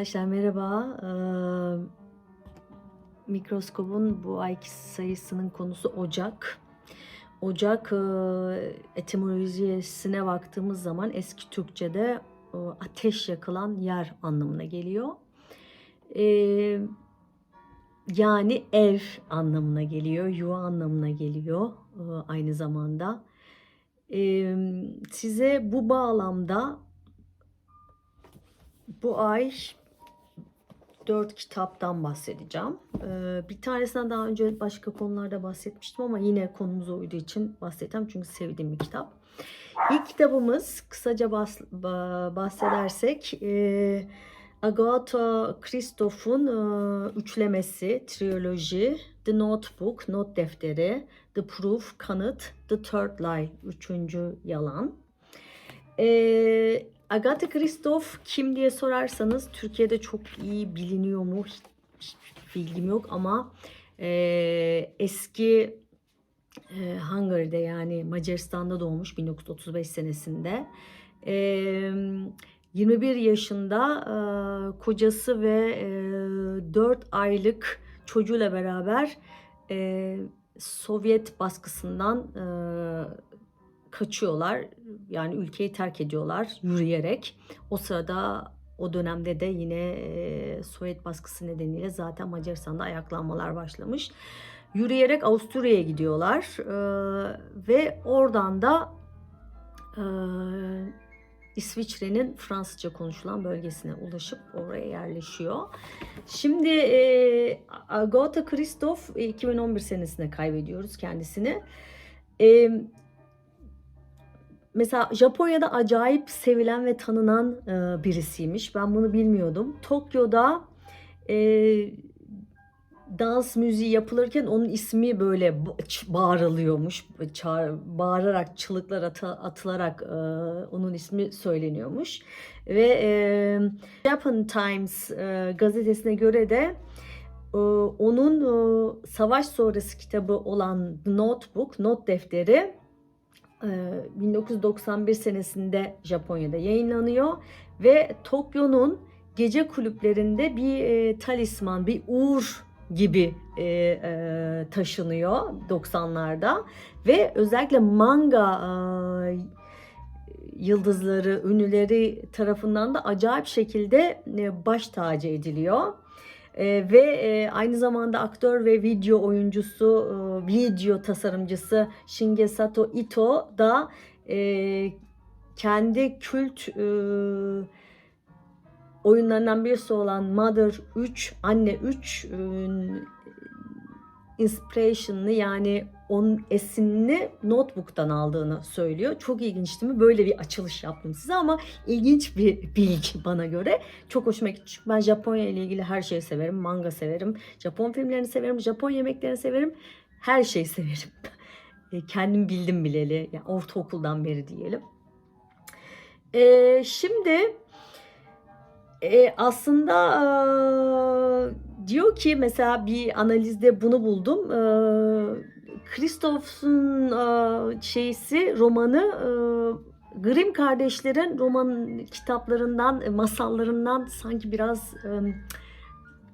Arkadaşlar merhaba. Ee, mikroskopun bu ayki sayısının konusu Ocak. Ocak e, etimolojisine baktığımız zaman eski Türkçe'de e, ateş yakılan yer anlamına geliyor. E, yani ev anlamına geliyor, yuva anlamına geliyor e, aynı zamanda. E, size bu bağlamda bu ay dört kitaptan bahsedeceğim. Ee, bir tanesinden daha önce başka konularda bahsetmiştim ama yine konumuza uyduğu için bahsedeceğim çünkü sevdiğim bir kitap. İlk kitabımız kısaca bahs- ba- bahsedersek e, Agatha Christoph'un e, üçlemesi, triyoloji, The Notebook, not defteri, The Proof, kanıt, The Third Lie, üçüncü yalan. Ee, Agatha Christoph kim diye sorarsanız Türkiye'de çok iyi biliniyor mu hiç, hiç bilgim yok ama e, eski e, Hungary'de yani Macaristan'da doğmuş 1935 senesinde. E, 21 yaşında e, kocası ve e, 4 aylık çocuğuyla beraber e, Sovyet baskısından e, kaçıyorlar. Yani ülkeyi terk ediyorlar yürüyerek. O sırada o dönemde de yine e, Sovyet baskısı nedeniyle zaten Macaristan'da ayaklanmalar başlamış. Yürüyerek Avusturya'ya gidiyorlar e, ve oradan da e, İsviçre'nin Fransızca konuşulan bölgesine ulaşıp oraya yerleşiyor. Şimdi e, Agatha Christoph e, 2011 senesinde kaybediyoruz kendisini. E, mesela Japonya'da acayip sevilen ve tanınan e, birisiymiş. Ben bunu bilmiyordum. Tokyo'da e, dans müziği yapılırken onun ismi böyle bağırılıyormuş. Çağır, bağırarak, çığlıklar atı- atılarak e, onun ismi söyleniyormuş. Ve e, Japan Times e, gazetesine göre de e, onun e, savaş sonrası kitabı olan Notebook, not defteri 1991 senesinde Japonya'da yayınlanıyor ve Tokyo'nun gece kulüplerinde bir e, talisman, bir uğur gibi e, e, taşınıyor 90'larda ve özellikle manga e, yıldızları, ünlüleri tarafından da acayip şekilde e, baş tacı ediliyor. E, ve e, aynı zamanda aktör ve video oyuncusu, e, video tasarımcısı Shingesato Ito da e, kendi kült e, oyunlarından birisi olan Mother 3, Anne 3 e, inspiration'ını yani onun esinini notebook'tan aldığını söylüyor. Çok ilginç değil mi? Böyle bir açılış yaptım size ama ilginç bir bilgi bana göre. Çok hoşuma gitti. Çünkü ben Japonya ile ilgili her şeyi severim. Manga severim. Japon filmlerini severim. Japon yemeklerini severim. Her şeyi severim. E, Kendim bildim bileli. Yani ortaokuldan beri diyelim. Ee, şimdi e, aslında e, diyor ki mesela bir analizde bunu buldum. E, Christoph'un e, şeysi romanı e, Grimm kardeşlerin roman kitaplarından, e, masallarından sanki biraz e,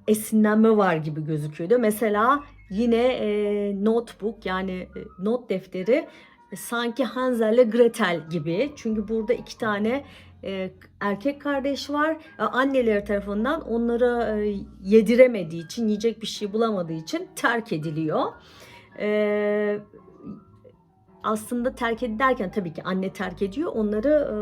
esinlenme var gibi gözüküyordu. Mesela yine e, notebook yani e, not defteri e, sanki Hansel ile Gretel gibi. Çünkü burada iki tane erkek kardeş var. E, anneleri tarafından onlara e, yediremediği için, yiyecek bir şey bulamadığı için terk ediliyor. E, aslında terk ederken tabii ki anne terk ediyor. Onları e,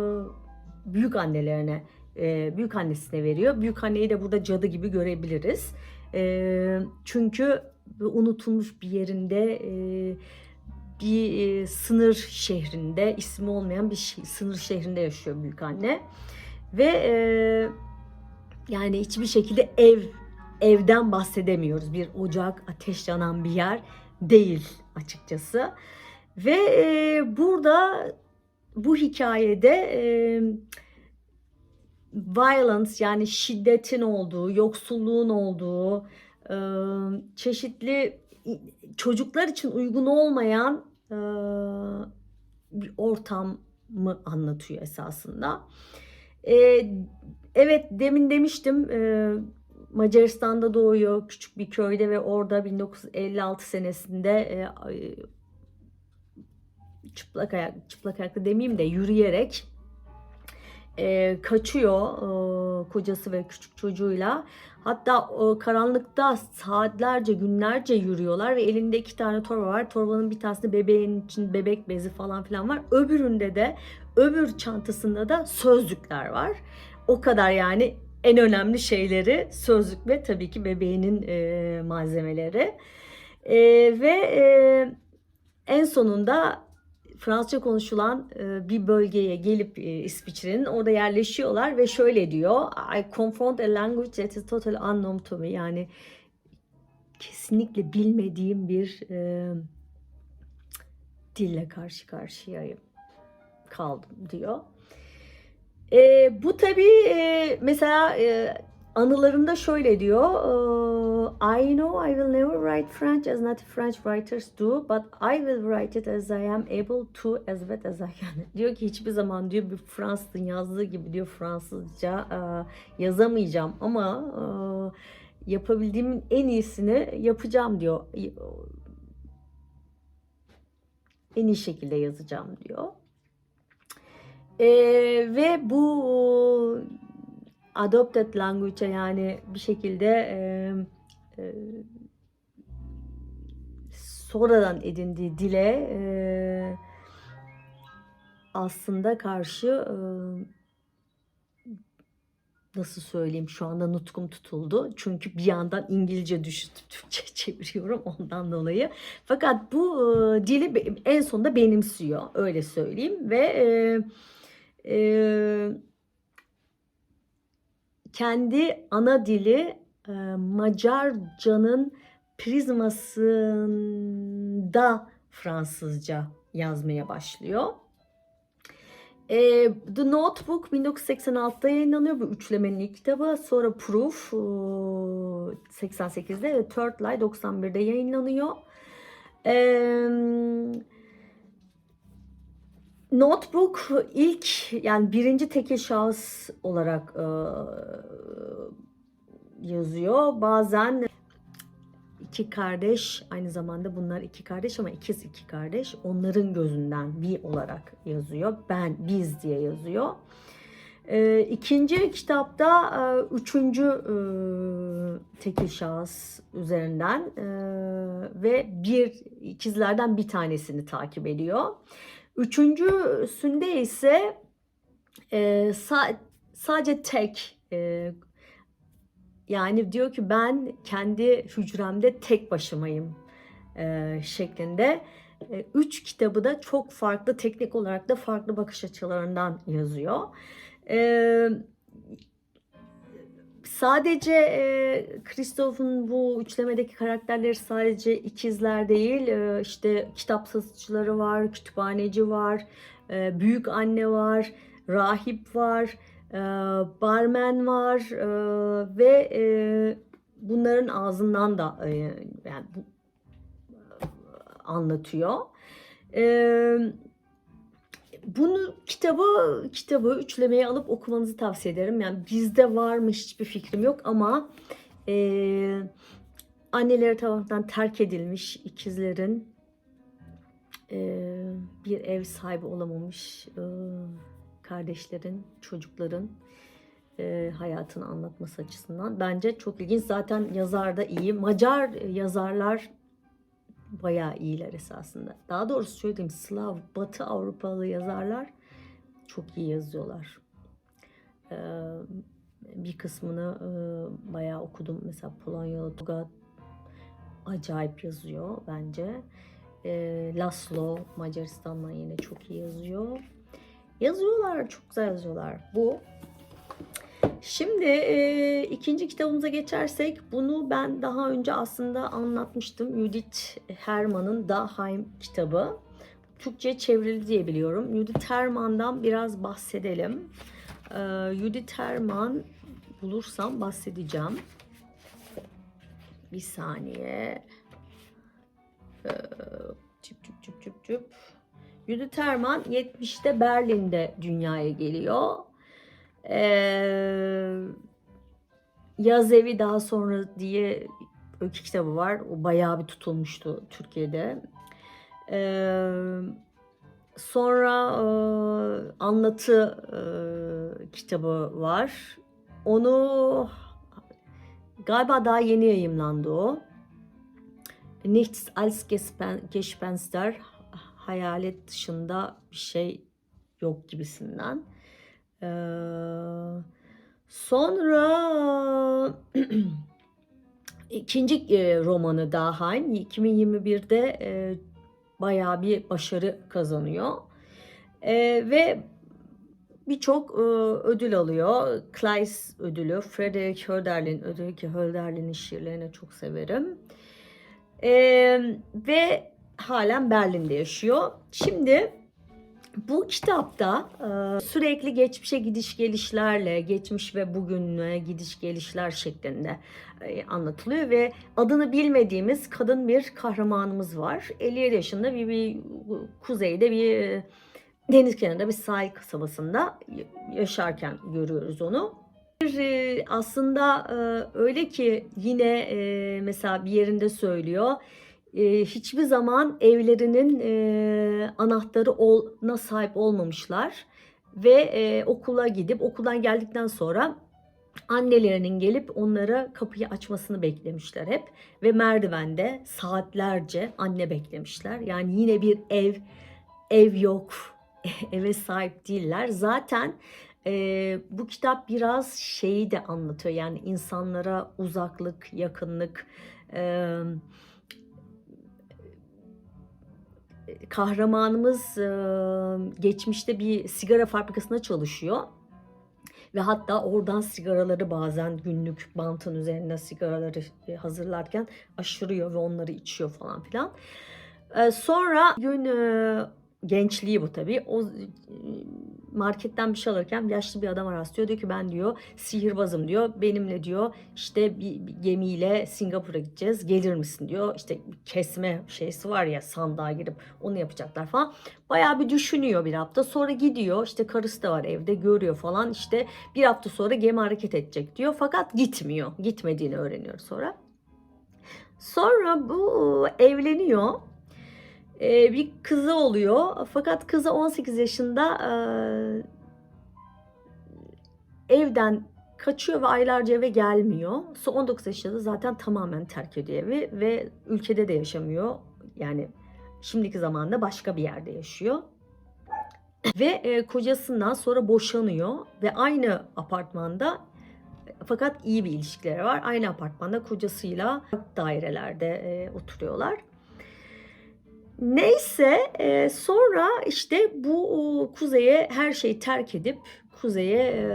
büyük annelerine, e, büyük annesine veriyor. Büyük anneyi de burada cadı gibi görebiliriz. E, çünkü unutulmuş bir yerinde e, bir e, sınır şehrinde ismi olmayan bir şi- sınır şehrinde yaşıyor büyük anne. Ve e, yani hiçbir şekilde ev evden bahsedemiyoruz. Bir ocak ateş yanan bir yer değil açıkçası. Ve e, burada bu hikayede e, violence yani şiddetin olduğu yoksulluğun olduğu e, çeşitli çocuklar için uygun olmayan e, bir ortamı anlatıyor esasında. E, evet demin demiştim e, Macaristan'da doğuyor küçük bir köyde ve orada 1956 senesinde e, çıplak ayak çıplak ayaklı demeyeyim de yürüyerek e, kaçıyor e, kocası ve küçük çocuğuyla. Hatta o karanlıkta saatlerce günlerce yürüyorlar ve elinde iki tane torba var. Torbanın bir tanesinde bebeğin için bebek bezi falan filan var. Öbüründe de öbür çantasında da sözlükler var. O kadar yani en önemli şeyleri sözlük ve tabii ki bebeğinin e, malzemeleri. E, ve e, en sonunda Fransızca konuşulan e, bir bölgeye gelip e, İsviçre'nin orada yerleşiyorlar ve şöyle diyor I confront a language that is totally unknown to me yani kesinlikle bilmediğim bir e, dille karşı karşıyayım kaldım diyor. E, bu tabii e, mesela e, anılarında şöyle diyor. I know I will never write French as native French writers do, but I will write it as I am able to as well as I can. Diyor ki hiçbir zaman diyor bir Fransızın yazdığı gibi diyor Fransızca yazamayacağım ama yapabildiğimin en iyisini yapacağım diyor. En iyi şekilde yazacağım diyor. Ee, ve bu adopted language'e yani bir şekilde e, e, sonradan edindiği dile e, aslında karşı e, nasıl söyleyeyim şu anda nutkum tutuldu. Çünkü bir yandan İngilizce düşünüp Türkçe çeviriyorum ondan dolayı. Fakat bu e, dili en sonunda benimsiyor öyle söyleyeyim ve e, e, kendi ana dili e, Macarcanın prizmasında Fransızca yazmaya başlıyor. E, The Notebook 1986'da yayınlanıyor bu üçlemenin ilk kitabı. Sonra Proof e, 88'de ve Third Lie 91'de yayınlanıyor. E, Notebook ilk yani birinci tekil şahıs olarak e, yazıyor. Bazen iki kardeş aynı zamanda bunlar iki kardeş ama ikiz iki kardeş onların gözünden we olarak yazıyor. Ben biz diye yazıyor. E, ikinci kitapta e, üçüncü e, tekil şahıs üzerinden e, ve bir ikizlerden bir tanesini takip ediyor. Üçüncüsünde ise e, sa- sadece tek e, yani diyor ki ben kendi hücremde tek başımayım e, şeklinde. E, üç kitabı da çok farklı teknik olarak da farklı bakış açılarından yazıyor. E, sadece e, Christoph'un bu üçlemedeki karakterleri sadece ikizler değil, e, işte kitap satıcıları var, kütüphaneci var, e, büyük anne var, rahip var, e, barmen var e, ve e, bunların ağzından da e, yani bu, anlatıyor. E, bunu kitabı kitabı üçlemeye alıp okumanızı tavsiye ederim. Yani bizde var mı hiçbir fikrim yok ama e, anneleri tarafından terk edilmiş ikizlerin e, bir ev sahibi olamamış e, kardeşlerin, çocukların e, hayatını anlatması açısından bence çok ilginç. Zaten yazar da iyi. Macar yazarlar bayağı iyiler esasında. Daha doğrusu şöyle diyeyim Slav, Batı Avrupalı yazarlar çok iyi yazıyorlar. Ee, bir kısmını e, bayağı okudum. Mesela Polonyalı Tuga acayip yazıyor bence. Ee, Laszlo Macaristan'dan yine çok iyi yazıyor. Yazıyorlar, çok güzel yazıyorlar. Bu Şimdi e, ikinci kitabımıza geçersek bunu ben daha önce aslında anlatmıştım. Judith Herman'ın Daheim kitabı. Türkçe çevrildi diye biliyorum. Judith Herman'dan biraz bahsedelim. E, Judith Herman bulursam bahsedeceğim. Bir saniye. E, çüp çüp çüp çüp çüp. Judith Herman 70'te Berlin'de dünyaya geliyor. Ee, Yaz Evi daha sonra diye öykü kitabı var. O bayağı bir tutulmuştu Türkiye'de. Ee, sonra e, anlatı e, kitabı var. Onu galiba daha yeni yayımlandı o. Nichts als Gespen- Gespenster hayalet dışında bir şey yok gibisinden. Ee, sonra ikinci e, romanı Daheim 2021'de e, bayağı bir başarı kazanıyor. E, ve birçok e, ödül alıyor. Kleist ödülü, Frederick Hölderlin ödülü ki Hölderlin'in şiirlerini çok severim. E, ve halen Berlin'de yaşıyor. Şimdi bu kitapta e, sürekli geçmişe gidiş gelişlerle, geçmiş ve bugüne gidiş gelişler şeklinde e, anlatılıyor ve adını bilmediğimiz kadın bir kahramanımız var. 57 yaşında bir, bir kuzeyde bir e, deniz kenarında bir sahil kasabasında yaşarken görüyoruz onu. Bir, aslında öyle ki yine mesela bir yerinde söylüyor e, hiçbir zaman evlerinin e, anahtarı olna sahip olmamışlar ve e, okula gidip okuldan geldikten sonra annelerinin gelip onlara kapıyı açmasını beklemişler hep ve merdivende saatlerce anne beklemişler. Yani yine bir ev ev yok eve sahip değiller. Zaten e, bu kitap biraz şeyi de anlatıyor yani insanlara uzaklık, yakınlık. E, kahramanımız geçmişte bir sigara fabrikasında çalışıyor. Ve hatta oradan sigaraları bazen günlük bantın üzerine sigaraları e, hazırlarken aşırıyor ve onları içiyor falan filan. Sonra gün gençliği bu tabii. O e, marketten bir şey alırken yaşlı bir adam rastlıyor. Diyor ki ben diyor sihirbazım diyor. Benimle diyor işte bir, bir gemiyle Singapur'a gideceğiz. Gelir misin diyor. İşte kesme şeysi var ya sandığa girip onu yapacaklar falan. Bayağı bir düşünüyor bir hafta. Sonra gidiyor. İşte karısı da var evde görüyor falan. İşte bir hafta sonra gemi hareket edecek diyor. Fakat gitmiyor. Gitmediğini öğreniyor sonra. Sonra bu evleniyor e, bir kızı oluyor. Fakat kızı 18 yaşında e, evden kaçıyor ve aylarca eve gelmiyor. Sonra 19 yaşında da zaten tamamen terk ediyor evi ve ülkede de yaşamıyor. Yani şimdiki zamanda başka bir yerde yaşıyor. Ve e, kocasından sonra boşanıyor ve aynı apartmanda fakat iyi bir ilişkileri var. Aynı apartmanda kocasıyla dairelerde e, oturuyorlar. Neyse e, sonra işte bu o, kuzeye her şeyi terk edip kuzeye e,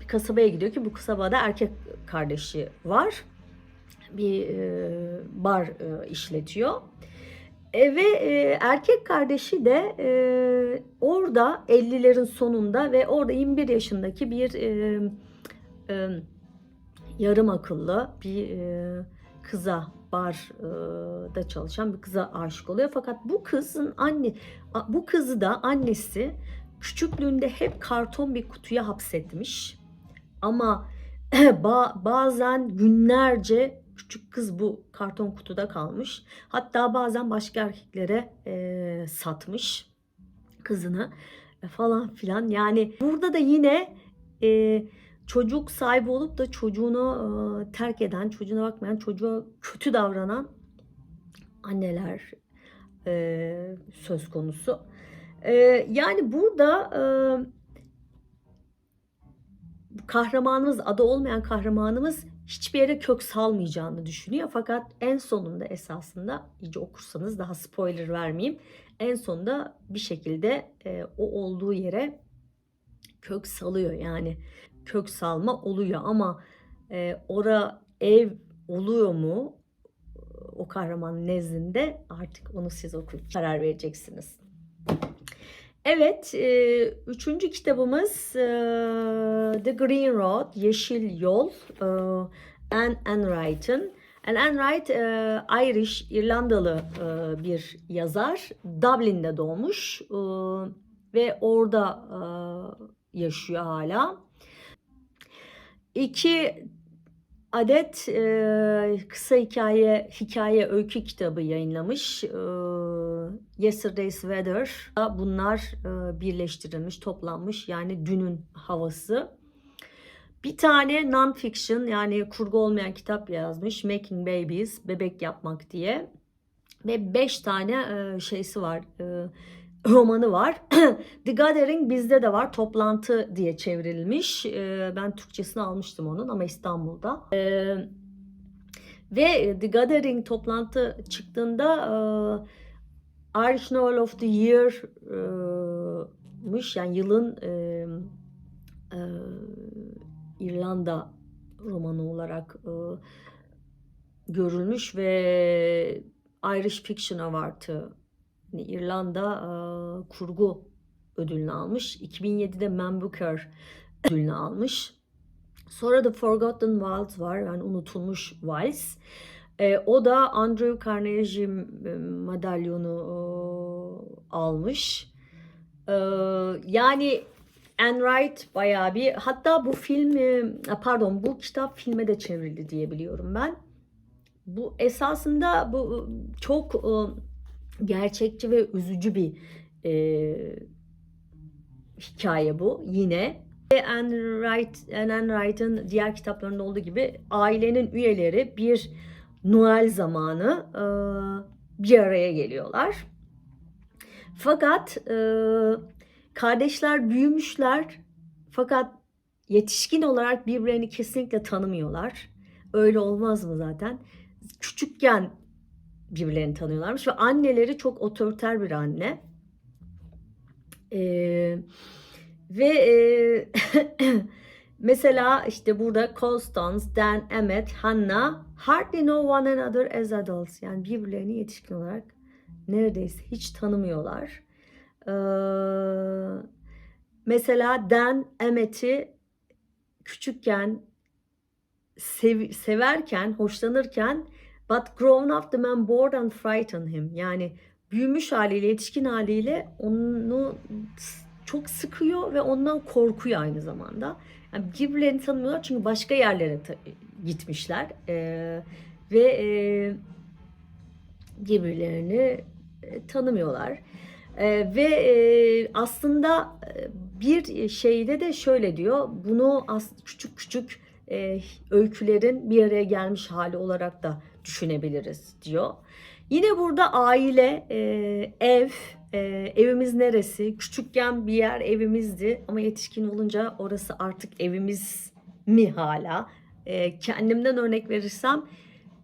bir kasabaya gidiyor ki bu kasabada erkek kardeşi var. Bir e, bar e, işletiyor. E, ve e, erkek kardeşi de e, orada 50'lerin sonunda ve orada 21 yaşındaki bir e, e, yarım akıllı bir e, kıza barda çalışan bir kıza aşık oluyor. Fakat bu kızın anne bu kızı da annesi küçüklüğünde hep karton bir kutuya hapsetmiş. Ama bazen günlerce küçük kız bu karton kutuda kalmış. Hatta bazen başka erkeklere e, satmış kızını falan filan. Yani burada da yine e, çocuk sahibi olup da çocuğunu terk eden, çocuğuna bakmayan, çocuğa kötü davranan anneler söz konusu. Yani burada kahramanımız, adı olmayan kahramanımız hiçbir yere kök salmayacağını düşünüyor. Fakat en sonunda esasında iyice okursanız daha spoiler vermeyeyim. En sonunda bir şekilde e, o olduğu yere kök salıyor. Yani kök salma oluyor ama e, ora ev oluyor mu o kahraman nezdinde artık onu siz okuyup karar vereceksiniz. Evet, e, üçüncü kitabımız e, The Green Road, Yeşil Yol, e, Anne Enright'ın. Anne Enright e, Irish, İrlandalı e, bir yazar. Dublin'de doğmuş e, ve orada e, yaşıyor hala. İki adet e, kısa hikaye hikaye öykü kitabı yayınlamış. E, Yesterday's Weather. Bunlar e, birleştirilmiş, toplanmış. Yani dünün havası. Bir tane non-fiction yani kurgu olmayan kitap yazmış. Making Babies, bebek yapmak diye. Ve beş tane e, şeysi var. E, romanı var. The Gathering bizde de var. Toplantı diye çevrilmiş. E, ben Türkçesini almıştım onun ama İstanbul'da. E, ve The Gathering toplantı çıktığında e, Irish Novel of the Year'mış. Yani yılın e, e, İrlanda romanı olarak e, görülmüş ve Irish Fiction Award'ı yani İrlanda e, kurgu ödülünü almış. 2007'de Man Booker ödülünü almış. Sonra The Forgotten Waltz var. Yani unutulmuş vals. E, o da Andrew Carnegie madalyonu e, almış. E, yani Anne Wright bayağı bir hatta bu film e, pardon bu kitap filme de çevrildi diye biliyorum ben. Bu esasında bu çok e, gerçekçi ve üzücü bir e, hikaye bu yine. Anne Wright, Anne Wright'ın diğer kitaplarında olduğu gibi ailenin üyeleri bir Noel zamanı e, bir araya geliyorlar. Fakat e, kardeşler büyümüşler fakat yetişkin olarak birbirlerini kesinlikle tanımıyorlar. Öyle olmaz mı zaten? Küçükken birbirlerini tanıyorlarmış ve anneleri çok otoriter bir anne. Ee, ve e, mesela işte burada Constance, Dan, Emmett, Hannah hardly know one another as adults. Yani birbirlerini yetişkin olarak neredeyse hiç tanımıyorlar. Ee, mesela Dan, Emmett'i küçükken sev, severken, hoşlanırken But grown up the man bored and frightened him. Yani büyümüş haliyle, yetişkin haliyle onu çok sıkıyor ve ondan korkuyor aynı zamanda. Yani birbirlerini tanımıyorlar çünkü başka yerlere gitmişler. Ee, ve e, birbirlerini e, tanımıyorlar. Ee, ve e, aslında bir şeyde de şöyle diyor. Bunu as küçük küçük e, öykülerin bir araya gelmiş hali olarak da düşünebiliriz diyor. Yine burada aile, e, ev, e, evimiz neresi? Küçükken bir yer evimizdi ama yetişkin olunca orası artık evimiz mi hala? E, kendimden örnek verirsem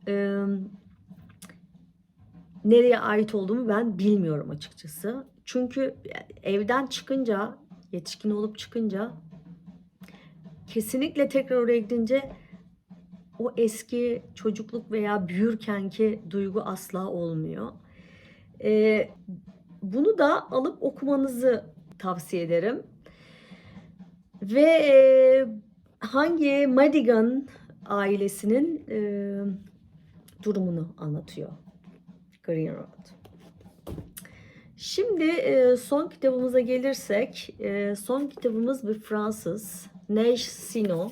e, nereye ait olduğumu ben bilmiyorum açıkçası. Çünkü evden çıkınca, yetişkin olup çıkınca kesinlikle tekrar oraya gidince o eski çocukluk veya büyürkenki duygu asla olmuyor. Ee, bunu da alıp okumanızı tavsiye ederim. Ve e, hangi Madigan ailesinin e, durumunu anlatıyor. Green Road. Şimdi e, son kitabımıza gelirsek, e, son kitabımız bir Fransız. Neige Sino,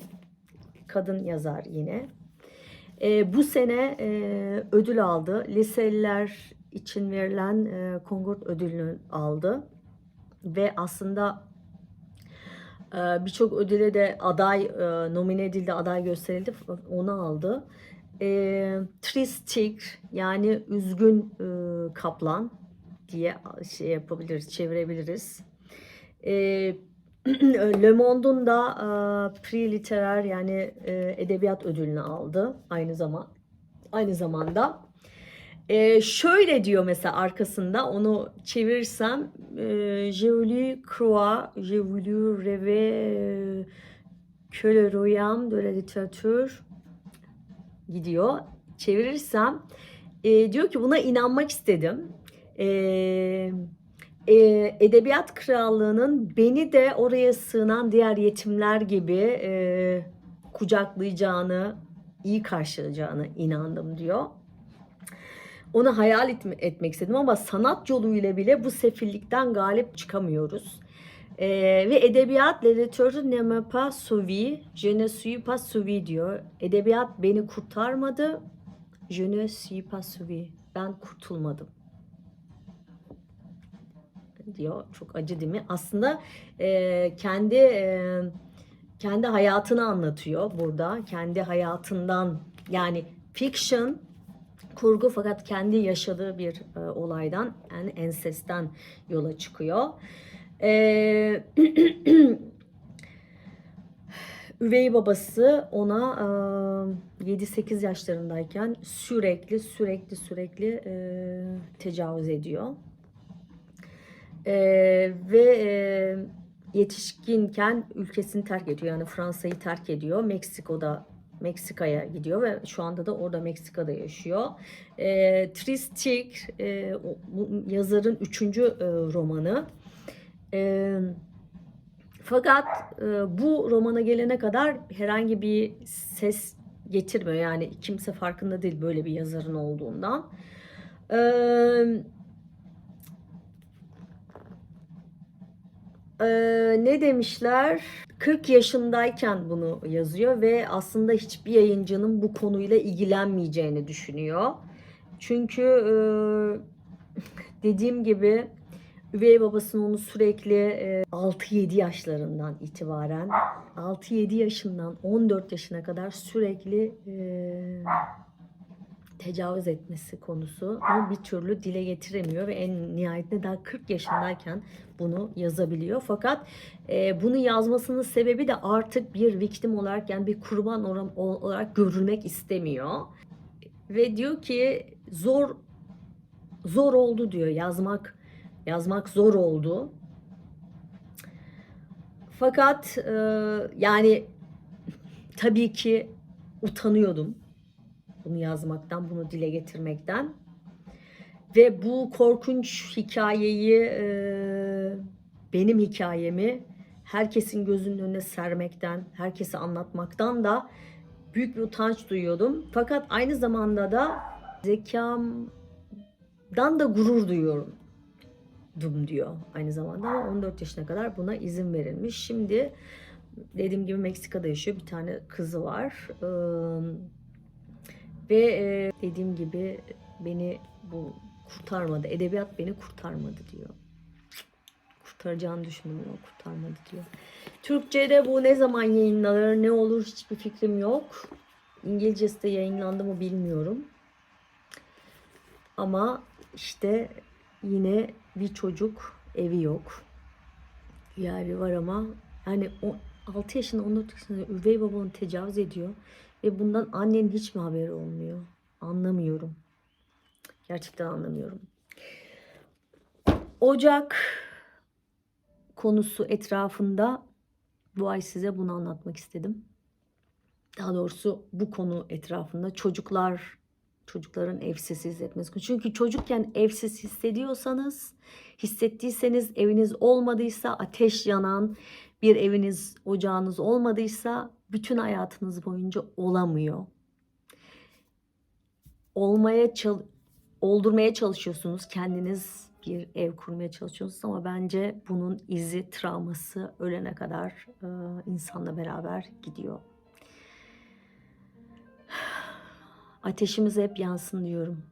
kadın yazar yine. E, bu sene e, ödül aldı. Liseliler için verilen e, Concord ödülünü aldı. Ve aslında e, birçok ödüle de aday e, nomine edildi, aday gösterildi. Onu aldı. E, Tristik yani üzgün e, kaplan diye şey yapabiliriz, çevirebiliriz. E, Le Monde'un da e, Prix Literer yani e, edebiyat ödülünü aldı aynı zaman aynı zamanda. E, şöyle diyor mesela arkasında onu çevirirsem e, Je voulu croire, je voulu rêver que le royaume de la littérature gidiyor. Çevirirsem e, diyor ki buna inanmak istedim. Eee e, Edebiyat Krallığı'nın beni de oraya sığınan diğer yetimler gibi e, kucaklayacağını, iyi karşılayacağını inandım diyor. Onu hayal etme, etmek istedim ama sanat yoluyla bile bu sefillikten galip çıkamıyoruz. Ee, ve edebiyat littérature ne m'a pas sauvé, je ne suis pas sauvé diyor. Edebiyat beni kurtarmadı, je ne suis pas sauvé. Ben kurtulmadım diyor. Çok acı değil mi? Aslında e, kendi e, kendi hayatını anlatıyor burada. Kendi hayatından yani fiction kurgu fakat kendi yaşadığı bir e, olaydan yani ensesten yola çıkıyor. E, üvey babası ona e, 7-8 yaşlarındayken sürekli sürekli sürekli tecavüz ediyor. E, ve e, yetişkinken ülkesini terk ediyor. Yani Fransa'yı terk ediyor. Meksiko'da Meksika'ya gidiyor ve şu anda da orada Meksika'da yaşıyor. E, Tristik e, yazarın üçüncü e, romanı. E, fakat e, bu romana gelene kadar herhangi bir ses getirmiyor. Yani kimse farkında değil böyle bir yazarın olduğundan. Eee Ee, ne demişler? 40 yaşındayken bunu yazıyor ve aslında hiçbir yayıncının bu konuyla ilgilenmeyeceğini düşünüyor. Çünkü e, dediğim gibi üvey babasının onu sürekli e, 6-7 yaşlarından itibaren 6-7 yaşından 14 yaşına kadar sürekli e, tecavüz etmesi konusu bir türlü dile getiremiyor ve en nihayetinde daha 40 yaşındayken bunu yazabiliyor. Fakat e, bunu yazmasının sebebi de artık bir victim olarak yani bir kurban olarak görülmek istemiyor. Ve diyor ki zor zor oldu diyor yazmak yazmak zor oldu. Fakat e, yani tabii ki utanıyordum bunu yazmaktan, bunu dile getirmekten. Ve bu korkunç hikayeyi, e, benim hikayemi herkesin gözünün önüne sermekten, herkese anlatmaktan da büyük bir utanç duyuyordum. Fakat aynı zamanda da zekamdan da gurur duyuyorum dum diyor aynı zamanda ama 14 yaşına kadar buna izin verilmiş. Şimdi dediğim gibi Meksika'da yaşıyor. Bir tane kızı var. Ee, ve e, dediğim gibi beni bu kurtarmadı. Edebiyat beni kurtarmadı diyor. Kurtaracağını düşündüm ama kurtarmadı diyor. Türkçe'de bu ne zaman yayınlanır, ne olur hiçbir fikrim yok. İngilizcesi de yayınlandı mı bilmiyorum. Ama işte yine bir çocuk evi yok. Evi var ama yani o 6 yaşında 14 yaşında üvey babanı tecavüz ediyor. Ve bundan annenin hiç mi haberi olmuyor? Anlamıyorum. Gerçekten anlamıyorum. Ocak konusu etrafında bu ay size bunu anlatmak istedim. Daha doğrusu bu konu etrafında çocuklar çocukların evsiz hissetmesi. Çünkü çocukken evsiz hissediyorsanız, hissettiyseniz eviniz olmadıysa, ateş yanan bir eviniz, ocağınız olmadıysa bütün hayatınız boyunca olamıyor. Olmaya çal oldurmaya çalışıyorsunuz. Kendiniz bir ev kurmaya çalışıyorsunuz ama bence bunun izi, travması ölene kadar e, insanla beraber gidiyor. Ateşimiz hep yansın diyorum.